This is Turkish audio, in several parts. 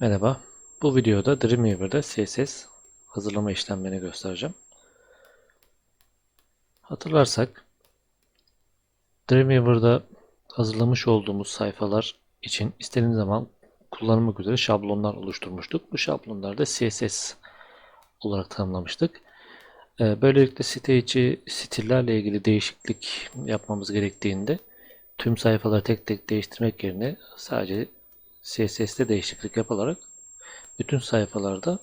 Merhaba. Bu videoda Dreamweaver'da CSS hazırlama işlemlerini göstereceğim. Hatırlarsak Dreamweaver'da hazırlamış olduğumuz sayfalar için istediğimiz zaman kullanılmak üzere şablonlar oluşturmuştuk. Bu şablonlarda CSS olarak tanımlamıştık. Ee, Böylelikle site içi stillerle ilgili değişiklik yapmamız gerektiğinde tüm sayfaları tek tek değiştirmek yerine sadece CSS'te değişiklik yapılarak bütün sayfalarda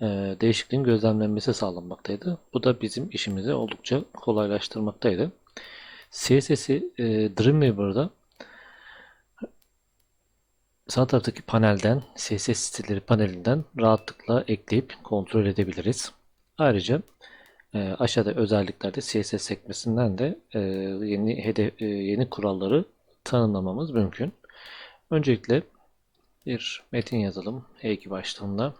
e, değişikliğin gözlemlenmesi sağlanmaktaydı. Bu da bizim işimizi oldukça kolaylaştırmaktaydı. CSS'i e, Dreamweaver'da sağ taraftaki panelden CSS stilleri panelinden rahatlıkla ekleyip kontrol edebiliriz. Ayrıca e, aşağıda özelliklerde CSS sekmesinden de e, yeni hedef e, yeni kuralları tanımlamamız mümkün. Öncelikle bir metin yazalım H2 başlığında.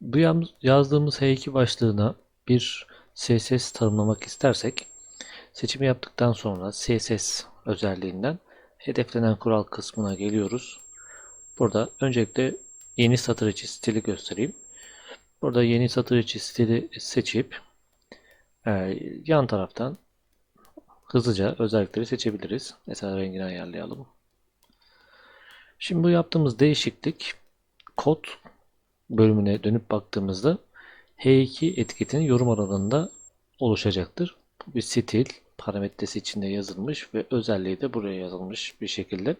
Bu yaz- yazdığımız H2 başlığına bir CSS tanımlamak istersek seçimi yaptıktan sonra CSS özelliğinden hedeflenen kural kısmına geliyoruz. Burada öncelikle yeni satır içi stili göstereyim. Burada yeni satır içi stili seçip e, yan taraftan hızlıca özellikleri seçebiliriz. Mesela rengini ayarlayalım. Şimdi bu yaptığımız değişiklik kod bölümüne dönüp baktığımızda H2 etiketinin yorum aralığında oluşacaktır. Bu bir stil parametresi içinde yazılmış ve özelliği de buraya yazılmış bir şekilde.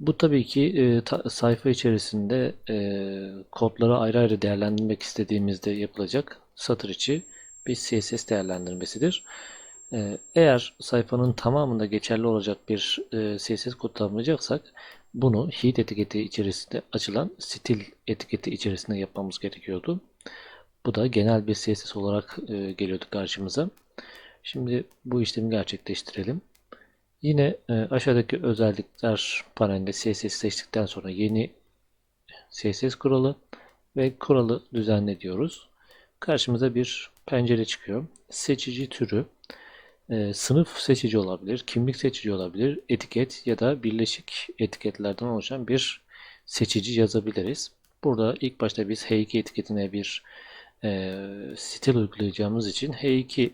Bu tabii ki e, ta- sayfa içerisinde e, kodları ayrı ayrı değerlendirmek istediğimizde yapılacak satır içi bir CSS değerlendirmesidir. E, eğer sayfanın tamamında geçerli olacak bir e, CSS kod tanımlayacaksak bunu heat etiketi içerisinde açılan stil etiketi içerisinde yapmamız gerekiyordu. Bu da genel bir CSS olarak e, geliyordu karşımıza. Şimdi bu işlemi gerçekleştirelim. Yine e, aşağıdaki özellikler panelinde CSS seçtikten sonra yeni CSS kuralı ve kuralı düzenle diyoruz. Karşımıza bir pencere çıkıyor. Seçici türü e, sınıf seçici olabilir, kimlik seçici olabilir, etiket ya da birleşik etiketlerden oluşan bir seçici yazabiliriz. Burada ilk başta biz H2 etiketine bir e, stil uygulayacağımız için H2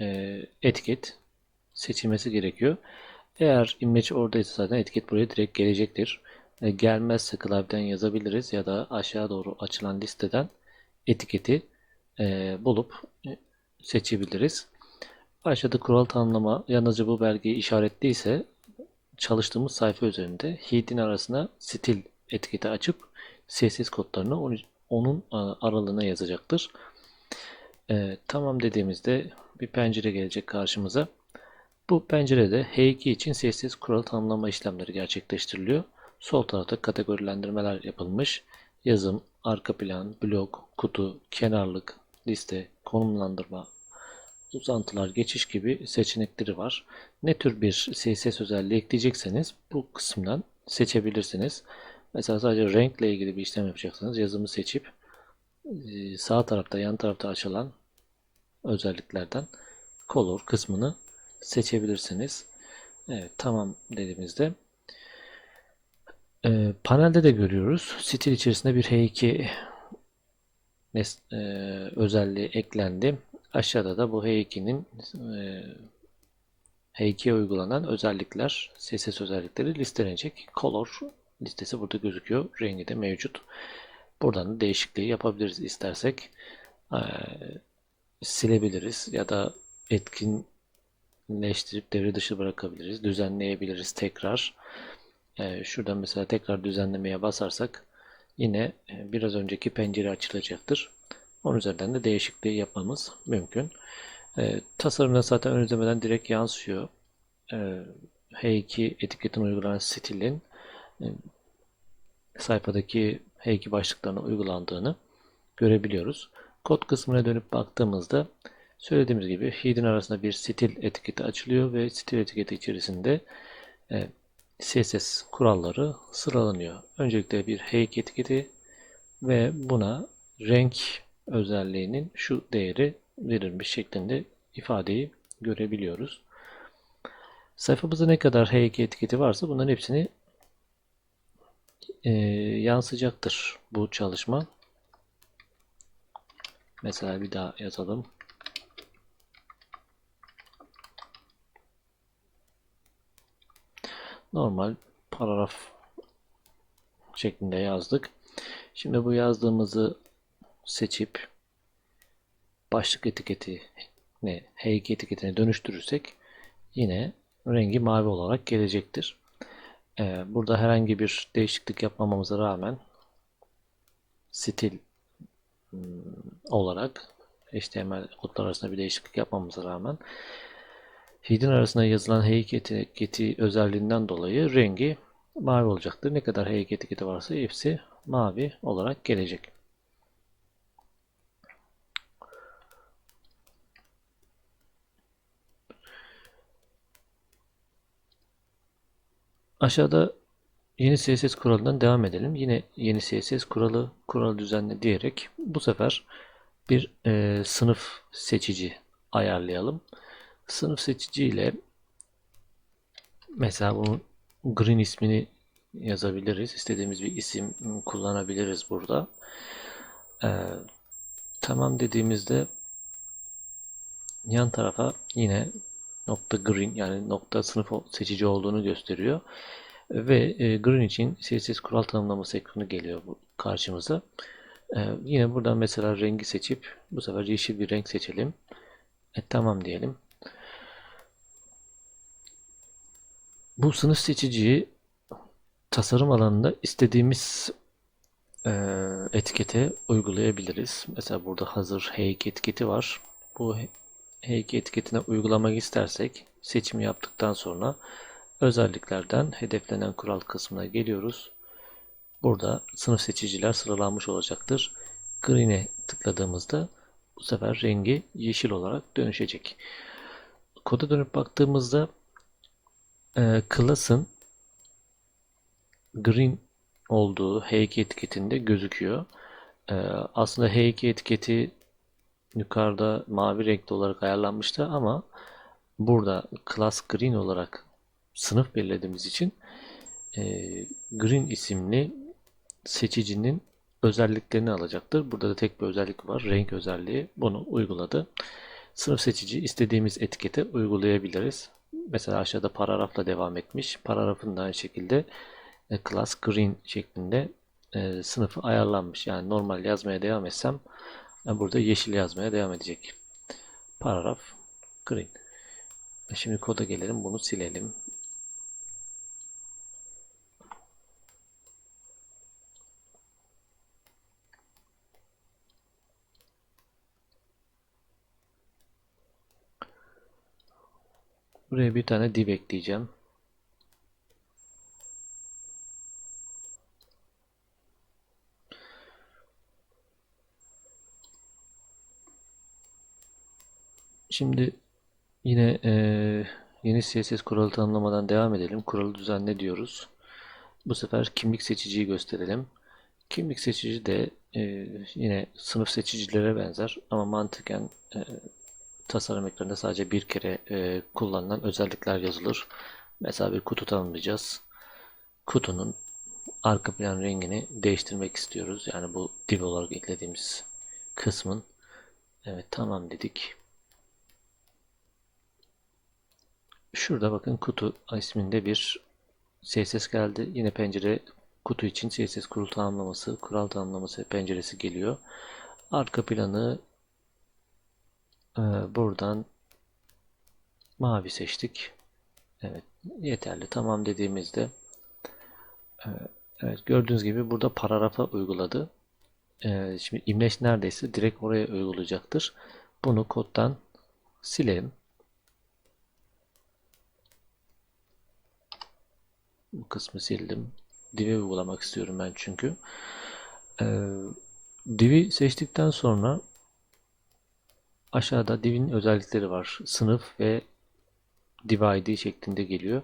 e, etiket seçilmesi gerekiyor. Eğer image oradaysa zaten etiket buraya direkt gelecektir. E, gelmezse klavyeden yazabiliriz ya da aşağı doğru açılan listeden etiketi e, bulup e, seçebiliriz. Aşağıda kural tanımlama yalnızca bu belgeyi işaretliyse çalıştığımız sayfa üzerinde head'in arasına stil etiketi açıp CSS kodlarını onun, onun aralığına yazacaktır. E, tamam dediğimizde bir pencere gelecek karşımıza. Bu pencerede H2 için CSS kural tanımlama işlemleri gerçekleştiriliyor. Sol tarafta kategorilendirmeler yapılmış. Yazım, arka plan, blok, kutu, kenarlık, liste, konumlandırma, uzantılar, geçiş gibi seçenekleri var. Ne tür bir CSS özelliği ekleyecekseniz bu kısımdan seçebilirsiniz. Mesela sadece renkle ilgili bir işlem yapacaksanız yazımı seçip e, sağ tarafta yan tarafta açılan özelliklerden color kısmını seçebilirsiniz. Evet tamam dediğimizde e, panelde de görüyoruz. Stil içerisinde bir H2 nes- e, özelliği eklendi. Aşağıda da bu H2'nin e, H2'ye uygulanan özellikler, CSS özellikleri listelenecek. Color listesi burada gözüküyor. Rengi de mevcut. Buradan da değişikliği yapabiliriz istersek. E, silebiliriz ya da etkinleştirip devre dışı bırakabiliriz. Düzenleyebiliriz tekrar. Ee, şuradan mesela tekrar düzenlemeye basarsak yine e, biraz önceki pencere açılacaktır. Onun üzerinden de değişikliği yapmamız mümkün. Ee, tasarımda zaten ön izlemeden direkt yansıyor. Ee, H2 etiketin uygulanan stilin e, sayfadaki H2 başlıklarına uygulandığını görebiliyoruz. Kod kısmına dönüp baktığımızda söylediğimiz gibi head'in arasında bir stil etiketi açılıyor ve stil etiketi içerisinde e, CSS kuralları sıralanıyor. Öncelikle bir H2 etiketi ve buna renk özelliğinin şu değeri verilmiş şeklinde ifadeyi görebiliyoruz. Sayfamızda ne kadar H2 etiketi varsa bunların hepsini e, yansıyacaktır bu çalışma. Mesela bir daha yazalım. Normal paragraf şeklinde yazdık. Şimdi bu yazdığımızı seçip başlık etiketi ne H2 etiketine dönüştürürsek yine rengi mavi olarak gelecektir. Ee, burada herhangi bir değişiklik yapmamamıza rağmen stil hmm, olarak HTML kodlar arasında bir değişiklik yapmamıza rağmen hidden arasında yazılan H2 etiketi özelliğinden dolayı rengi mavi olacaktır. Ne kadar H2 etiketi varsa hepsi mavi olarak gelecek. Aşağıda yeni CSS kuralından devam edelim. Yine yeni CSS kuralı kural düzenle diyerek bu sefer bir e, sınıf seçici ayarlayalım. Sınıf seçici ile mesela bunun green ismini yazabiliriz. İstediğimiz bir isim kullanabiliriz burada. Ee, tamam dediğimizde yan tarafa yine nokta green yani nokta sınıf seçici olduğunu gösteriyor. Ve e, green için CSS kural tanımlaması ekranı geliyor bu karşımıza. Ee, yine buradan mesela rengi seçip bu sefer yeşil bir renk seçelim. E, tamam diyelim. Bu sınıf seçiciyi tasarım alanında istediğimiz e, etikete uygulayabiliriz. Mesela burada hazır H2 etiketi var. Bu H2 etiketine uygulamak istersek seçimi yaptıktan sonra özelliklerden hedeflenen kural kısmına geliyoruz. Burada sınıf seçiciler sıralanmış olacaktır. Green'e tıkladığımızda bu sefer rengi yeşil olarak dönüşecek. Koda dönüp baktığımızda e, class'ın green olduğu H2 etiketinde gözüküyor. Ee, aslında H2 etiketi yukarıda mavi renkli olarak ayarlanmıştı ama burada class green olarak sınıf belirlediğimiz için e, green isimli seçicinin özelliklerini alacaktır. Burada da tek bir özellik var. Renk özelliği. Bunu uyguladı. Sınıf seçici istediğimiz etikete uygulayabiliriz. Mesela aşağıda paragrafla devam etmiş. Paragrafın da aynı şekilde e, class green şeklinde e, sınıfı ayarlanmış. Yani normal yazmaya devam etsem e, burada yeşil yazmaya devam edecek. Paragraf green. E, şimdi koda gelelim. Bunu silelim. Buraya bir tane div ekleyeceğim. Şimdi yine e, yeni CSS kuralı tanımlamadan devam edelim. Kuralı düzenle diyoruz. Bu sefer kimlik seçiciyi gösterelim. Kimlik seçici de e, yine sınıf seçicilere benzer ama mantıken e, tasarım ekranında sadece bir kere e, kullanılan özellikler yazılır. Mesela bir kutu tanımlayacağız. Kutunun arka plan rengini değiştirmek istiyoruz. Yani bu div olarak eklediğimiz kısmın. Evet tamam dedik. Şurada bakın kutu isminde bir CSS geldi. Yine pencere kutu için CSS kurul tanımlaması, kural tanımlaması penceresi geliyor. Arka planı e, buradan mavi seçtik. Evet yeterli. Tamam dediğimizde e, evet gördüğünüz gibi burada paragrafa uyguladı. E, şimdi imleç neredeyse direkt oraya uygulayacaktır. Bunu koddan silelim. Bu kısmı sildim. Div'e uygulamak istiyorum ben çünkü. Ee, div'i seçtikten sonra aşağıda div'in özellikleri var. Sınıf ve div id şeklinde geliyor.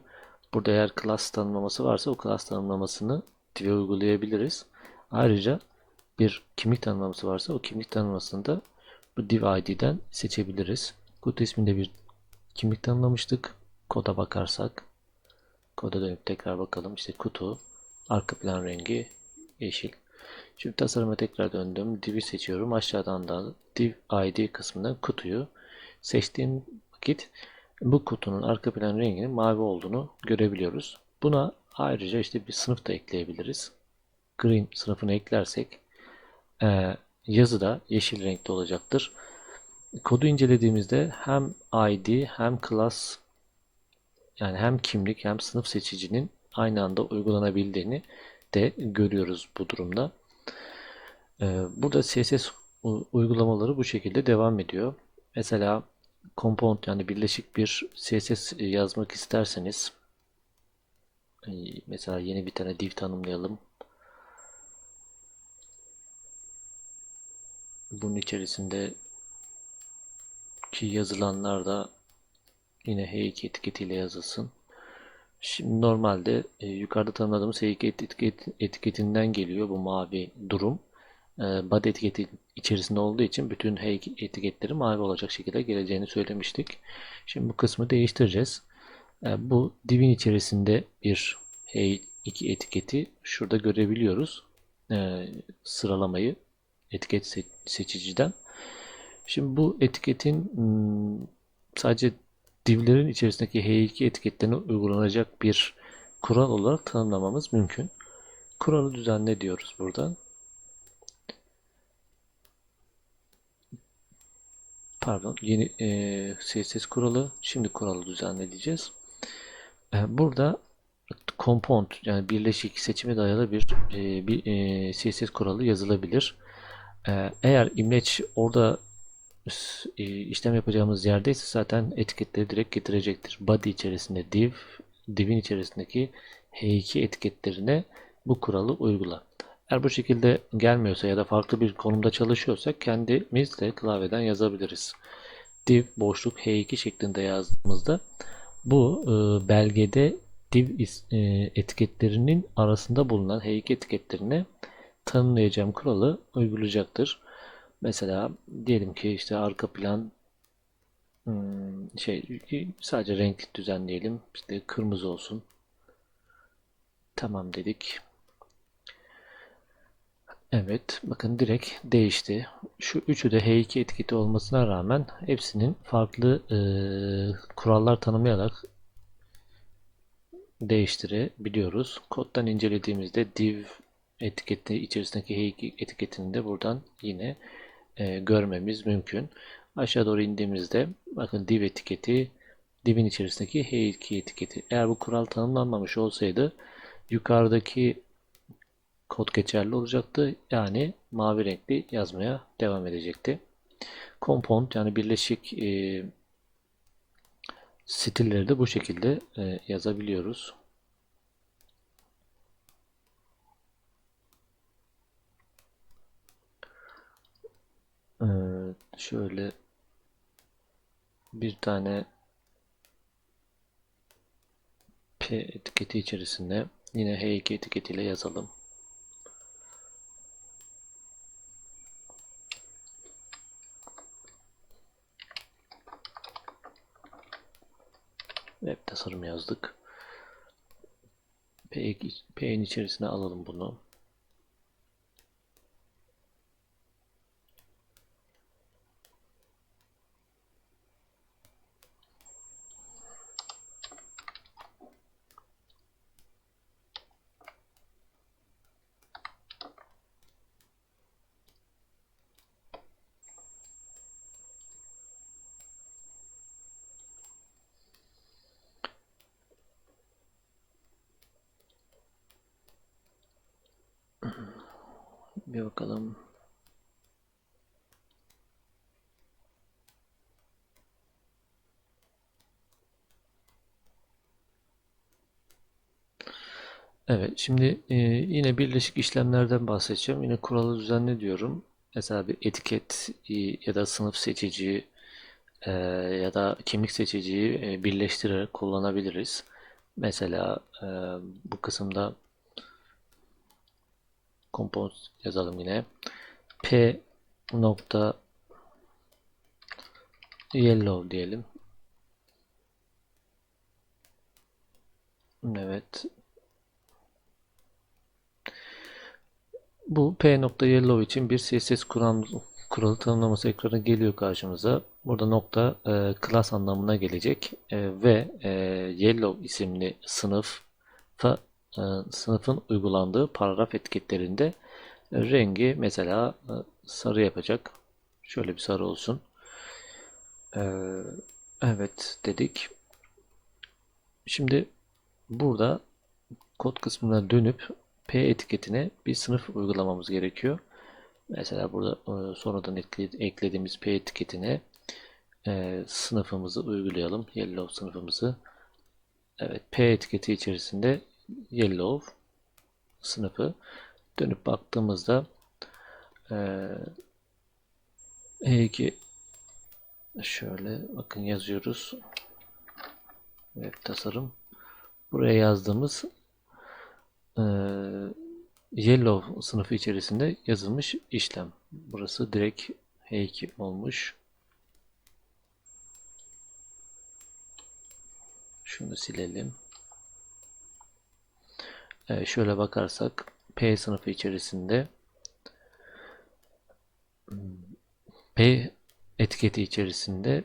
Burada eğer class tanımlaması varsa o class tanımlamasını div'e uygulayabiliriz. Ayrıca bir kimlik tanımlaması varsa o kimlik tanımlamasını da bu div id'den seçebiliriz. Kutu isminde bir kimlik tanımlamıştık. Koda bakarsak koda dönüp tekrar bakalım. İşte kutu arka plan rengi yeşil. Şimdi tasarıma tekrar döndüm. Div'i seçiyorum. Aşağıdan da div id kısmında kutuyu seçtiğim vakit bu kutunun arka plan renginin mavi olduğunu görebiliyoruz. Buna ayrıca işte bir sınıf da ekleyebiliriz. Green sınıfını eklersek e, yazı da yeşil renkte olacaktır. Kodu incelediğimizde hem ID hem class yani hem kimlik hem sınıf seçicinin aynı anda uygulanabildiğini de görüyoruz bu durumda. E, burada CSS uygulamaları bu şekilde devam ediyor. Mesela compound yani birleşik bir CSS yazmak isterseniz mesela yeni bir tane div tanımlayalım. Bunun içerisinde ki yazılanlar da yine H2 etiketiyle yazılsın. Şimdi normalde e, yukarıda tanımladığımız H2 etiket, etiketinden geliyor bu mavi durum. E, body etiketi içerisinde olduğu için bütün H2 etiketleri mavi olacak şekilde geleceğini söylemiştik. Şimdi bu kısmı değiştireceğiz. E, bu divin içerisinde bir H2 etiketi şurada görebiliyoruz. E, sıralamayı etiket se seçiciden. Şimdi bu etiketin sadece divlerin içerisindeki H2 etiketlerine uygulanacak bir kural olarak tanımlamamız mümkün. Kuralı düzenle diyoruz buradan. Pardon, yeni e, CSS kuralı. Şimdi kuralı düzenle diyeceğiz. E, burada compound yani birleşik seçime dayalı bir, e, bir e, CSS kuralı yazılabilir. E, eğer imleç orada işlem yapacağımız yerdeyse zaten etiketleri direkt getirecektir. Body içerisinde div, divin içerisindeki H2 etiketlerine bu kuralı uygula. Eğer bu şekilde gelmiyorsa ya da farklı bir konumda çalışıyorsak kendimiz de klavyeden yazabiliriz. Div boşluk H2 şeklinde yazdığımızda bu e, belgede div e, etiketlerinin arasında bulunan H2 etiketlerine tanımlayacağım kuralı uygulayacaktır. Mesela diyelim ki işte arka plan hmm, şey sadece renk düzenleyelim. İşte kırmızı olsun. Tamam dedik. Evet, bakın direkt değişti. Şu üçü de H2 etiketi olmasına rağmen hepsinin farklı e, kurallar tanımlayarak değiştirebiliyoruz. Koddan incelediğimizde div etiketi içerisindeki H2 etiketini de buradan yine e, görmemiz mümkün. Aşağı doğru indiğimizde bakın div etiketi divin içerisindeki H2 etiketi. Eğer bu kural tanımlanmamış olsaydı yukarıdaki kod geçerli olacaktı. Yani mavi renkli yazmaya devam edecekti. Compound yani birleşik e, stilleri de bu şekilde e, yazabiliyoruz. Evet, şöyle bir tane P etiketi içerisinde yine H2 etiketiyle yazalım. Web tasarım yazdık. P'nin içerisine alalım bunu. Bir bakalım. Evet, şimdi e, yine birleşik işlemlerden bahsedeceğim. Yine kuralı düzenle diyorum. Mesela bir etiket e, ya da sınıf seçici e, ya da kimlik seçiciyi e, birleştirerek kullanabiliriz. Mesela e, bu kısımda Compound yazalım yine. P nokta yellow diyelim. Evet. Bu p.yellow için bir CSS kuralı tanımlaması ekranı geliyor karşımıza. Burada nokta e, class anlamına gelecek e, ve e, yellow isimli sınıf e, sınıfın uygulandığı paragraf etiketlerinde e, rengi mesela e, sarı yapacak. Şöyle bir sarı olsun. E, evet dedik. Şimdi burada kod kısmına dönüp P etiketine bir sınıf uygulamamız gerekiyor. Mesela burada e, sonradan eklediğimiz P etiketine e, sınıfımızı uygulayalım. Yellow sınıfımızı. Evet P etiketi içerisinde Yellow sınıfı dönüp baktığımızda E2 şöyle bakın yazıyoruz. Web tasarım. Buraya yazdığımız e, Yellow sınıfı içerisinde yazılmış işlem. Burası direkt H2 olmuş. Şunu silelim. Evet, şöyle bakarsak P sınıfı içerisinde P etiketi içerisinde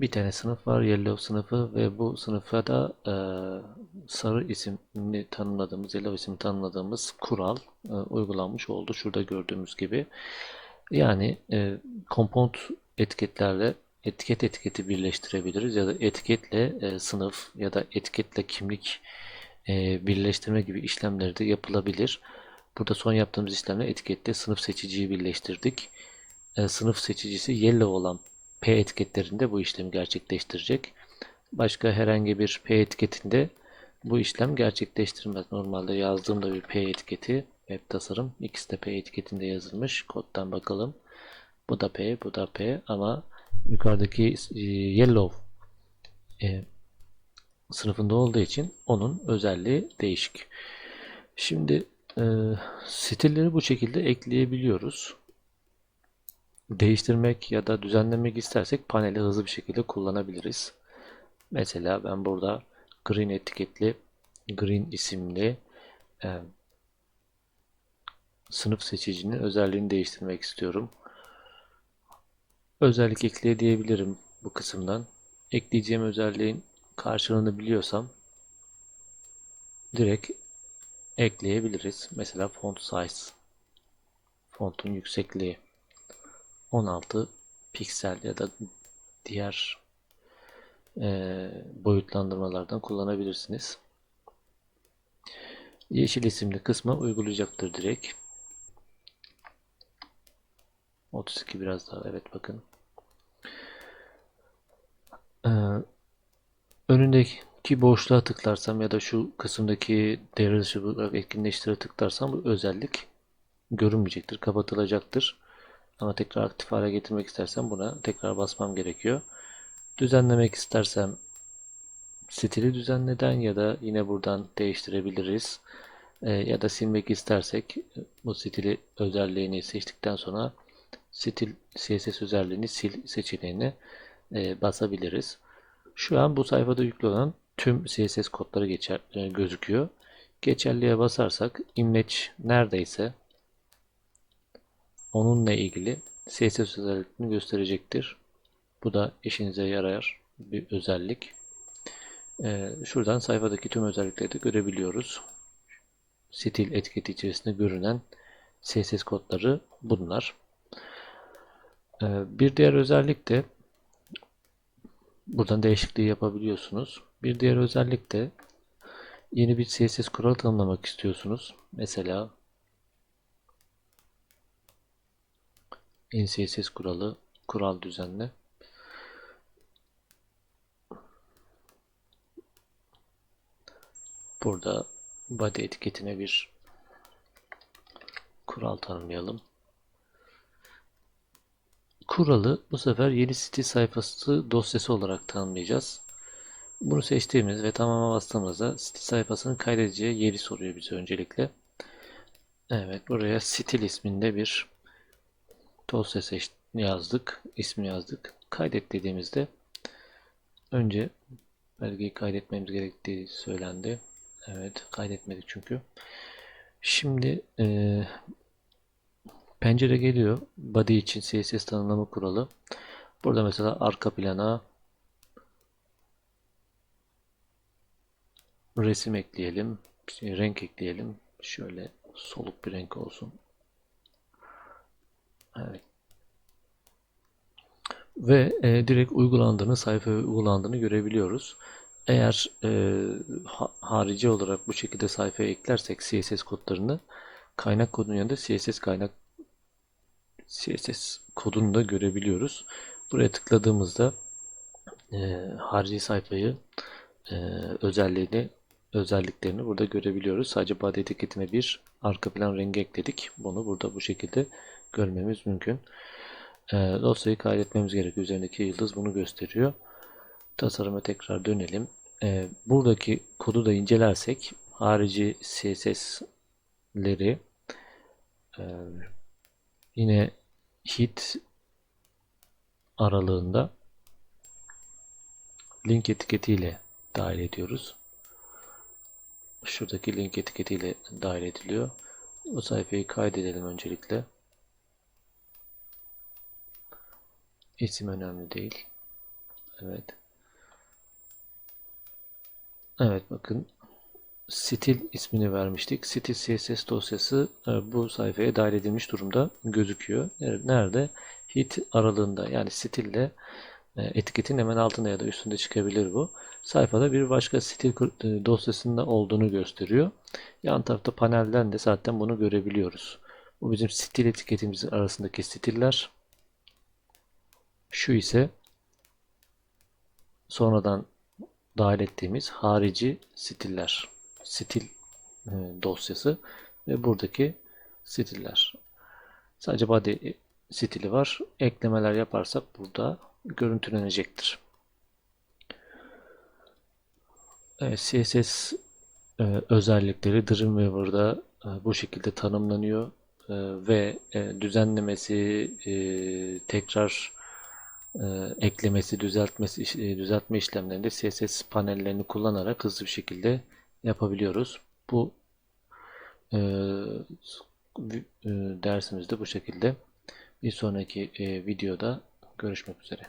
bir tane sınıf var Yellow sınıfı ve bu sınıfa da e, sarı isimli tanımladığımız Yellow isim tanımladığımız kural e, uygulanmış oldu. Şurada gördüğümüz gibi. Yani e, compound etiketlerle etiket etiketi birleştirebiliriz ya da etiketle e, sınıf ya da etiketle kimlik e, birleştirme gibi işlemleri de yapılabilir. Burada son yaptığımız işlemle etikette sınıf seçiciyi birleştirdik. E, sınıf seçicisi yellow olan P etiketlerinde bu işlemi gerçekleştirecek. Başka herhangi bir P etiketinde bu işlem gerçekleştirmez. Normalde yazdığımda bir P etiketi web tasarım ikisi de P etiketinde yazılmış. Koddan bakalım. Bu da P, bu da P ama yukarıdaki e, yellow e, sınıfında olduğu için onun özelliği değişik. Şimdi e, stilleri bu şekilde ekleyebiliyoruz. Değiştirmek ya da düzenlemek istersek paneli hızlı bir şekilde kullanabiliriz. Mesela ben burada green etiketli green isimli e, sınıf seçicinin özelliğini değiştirmek istiyorum. Özellik ekle diyebilirim bu kısımdan. Ekleyeceğim özelliğin karşılığını biliyorsam direkt ekleyebiliriz. Mesela font size fontun yüksekliği 16 piksel ya da diğer e, boyutlandırmalardan kullanabilirsiniz. Yeşil isimli kısma uygulayacaktır direkt. 32 biraz daha evet bakın. Ee, önündeki boşluğa tıklarsam ya da şu kısımdaki devre dışı bırak etkinleştire tıklarsam bu özellik görünmeyecektir, kapatılacaktır. Ama tekrar aktif hale getirmek istersem buna tekrar basmam gerekiyor. Düzenlemek istersem stili düzenleden ya da yine buradan değiştirebiliriz. E, ya da silmek istersek bu stili özelliğini seçtikten sonra stil CSS özelliğini sil seçeneğine e, basabiliriz. Şu an bu sayfada yüklü olan tüm CSS kodları geçer, e, gözüküyor. Geçerliye basarsak image neredeyse onunla ilgili CSS özelliklerini gösterecektir. Bu da işinize yarar bir özellik. Ee, şuradan sayfadaki tüm özellikleri de görebiliyoruz. Stil etiketi içerisinde görünen CSS kodları bunlar. Ee, bir diğer özellik de buradan değişikliği yapabiliyorsunuz. Bir diğer özellik de yeni bir CSS kuralı tanımlamak istiyorsunuz. Mesela NCSS kuralı kural düzenle. Burada body etiketine bir kural tanımlayalım. Kuralı bu sefer yeni site sayfası dosyası olarak tanımlayacağız. Bunu seçtiğimiz ve tamama bastığımızda site sayfasının kaydedeceği yeri soruyor bize öncelikle. Evet, buraya stil isminde bir dosya seç yazdık, ismi yazdık. Kaydet dediğimizde önce belgeyi kaydetmemiz gerektiği söylendi. Evet, kaydetmedik çünkü. Şimdi eee, pencere geliyor. Body için CSS tanımlama kuralı. Burada mesela arka plana resim ekleyelim. Şey, renk ekleyelim. Şöyle soluk bir renk olsun. Evet. Ve e, direkt uygulandığını, sayfaya uygulandığını görebiliyoruz. Eğer e, ha- harici olarak bu şekilde sayfaya eklersek CSS kodlarını kaynak kodunun yanında CSS kaynak CSS kodunu da görebiliyoruz. Buraya tıkladığımızda e, harici sayfayı e, özelliğini özelliklerini burada görebiliyoruz. Sadece body etiketine bir arka plan rengi ekledik. Bunu burada bu şekilde görmemiz mümkün. E, dosyayı kaydetmemiz gerekiyor. Üzerindeki yıldız bunu gösteriyor. Tasarıma tekrar dönelim. E, buradaki kodu da incelersek harici CSS'leri e, yine hit aralığında link etiketiyle dahil ediyoruz. Şuradaki link etiketiyle dahil ediliyor. Bu sayfayı kaydedelim öncelikle. İsim önemli değil. Evet. Evet bakın stil ismini vermiştik. Stil CSS dosyası e, bu sayfaya dahil edilmiş durumda gözüküyor. Nerede? Hit aralığında yani stille e, etiketin hemen altında ya da üstünde çıkabilir bu. Sayfada bir başka stil e, dosyasında olduğunu gösteriyor. Yan tarafta panelden de zaten bunu görebiliyoruz. Bu bizim stil etiketimizin arasındaki stiller. Şu ise sonradan dahil ettiğimiz harici stiller. Stil e, dosyası ve buradaki stiller. Sadece body stili var. Eklemeler yaparsak burada görüntülenecektir. Evet, CSS e, özellikleri Dreamweaver'da e, bu şekilde tanımlanıyor E, ve e, düzenlemesi, e, tekrar e, eklemesi, düzeltmesi, e, düzeltme işlemlerinde CSS panellerini kullanarak hızlı bir şekilde yapabiliyoruz. Bu e, e, dersimizde bu şekilde. Bir sonraki e, videoda görüşmek üzere.